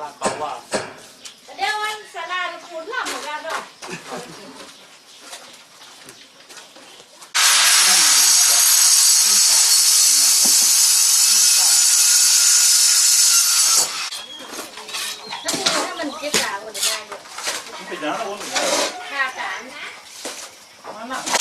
ลาเก่าว่าเดี๋ยววันสลาคูณล่ำเหมือนกันเนาะถ้าพูถ้ามันเจ๊กาก็จะได้เลยมันเป็นอย่างนั้นนะค่าการนะมันน่ะ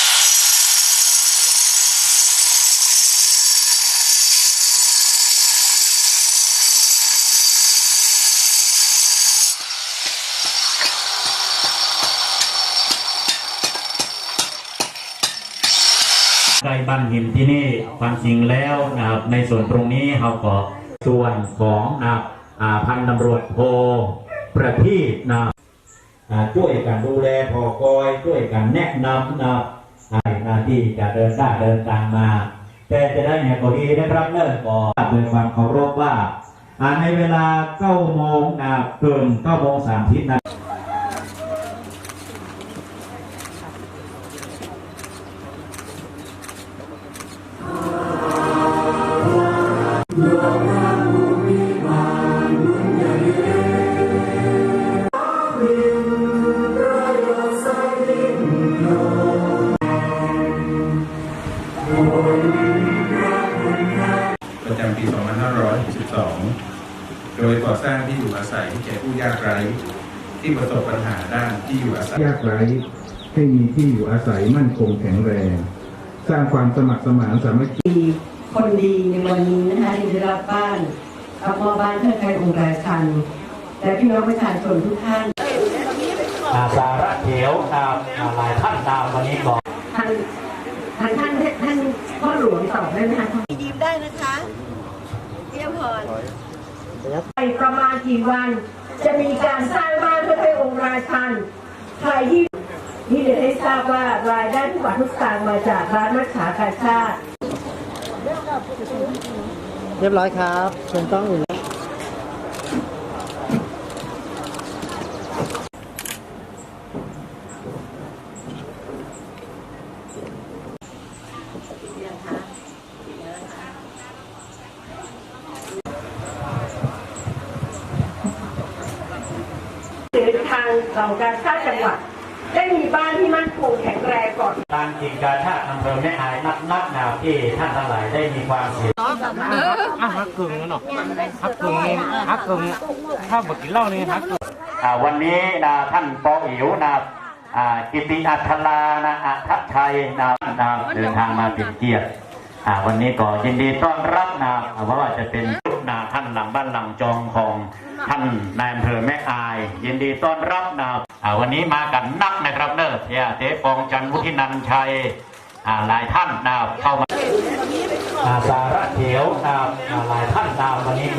ใกล้บ้านหินที่นี่ความจริงแล้วนะครับในส่วนตรงนี้เราก็ส่วนของนะครับอ่าพันตำรวจโทประทีปนะครับช่วยกันดูแลพอกอยช่วยกันแนะนำนะครับหน้าที่จะเดินได้เดินตามมา แต่จะได้เนี่ยก็ดีนะครับเนิ่นก็ด้วยความเคารพว่าในเวลา9โมงนะครับเกิน9โมง30นาที ประจำปี 2562 โดยก่อสร้างที่อยู่อาศัยแก่ผู้ยากไร้ที่ประสบปัญหาด้านที่อยู่อาศัยยากไร้ให้มีที่อยู่อาศัยมั่นคงแข็งแรง สร้างความสมัครสมานสามัคคี คนดีในวันนี้นะคะที่ได้รับบ้านรับมอบบ้านเพื่อการองค์ราชันและพี่น้องประชาชนทุกท่านอาสาระเขียวนะครับอ่าหลายท่านตามวันนี้บอกท่านท่านท่านท่านพ่อหลวงตอบได้ไหมคะยิ้มได้นะคะเยี่ยมพรไปประมาณกี่วัน จะมีการสร้างบ้านเพื่อให้องค์ราชันใครที่ที่เรียนให้ทราบว่ารายได้ทุกบาททุกสตางค์มาจากร้านมัชฉากาชาติ เรียบร้อยครับเชิญต้องอื่นหรือทางเหล่าการชาติจังหวัด ได้มีบ้านที่มั่นคงแข็งแรงก่อนทางกิ่งกาชาติอำเภอแม่อายนักนักๆหนาวที่ท่านทั้งหลายได้มีความเสียอะฮักกึ่งแล้วเนาะฮักกึ่งนี่ฮักกึ่งถ้าบอกกินเหล้านี่ฮักกึ่งอ่าวันนี้นะท่านปออิ๋วนะอ่ากิติอัคลานะอัทัชชัยนะนะเดินทางมาเป็นเกียรติอ่าวันนี้ก็ยินดีต้อนรับนะอ่าเพราะว่าจะเป็น นาท่านหลังบ้านหลังจองของท่านนายอำเภอแม่อาย ยินดีต้อนรับนะอ่าวันนี้มากันนักนะครับเนอะเทียเตฟองจันวุฒินันชัยหลายท่านนาเข้ามาสาระเขียวนาหลายท่านนาวันนี้บอก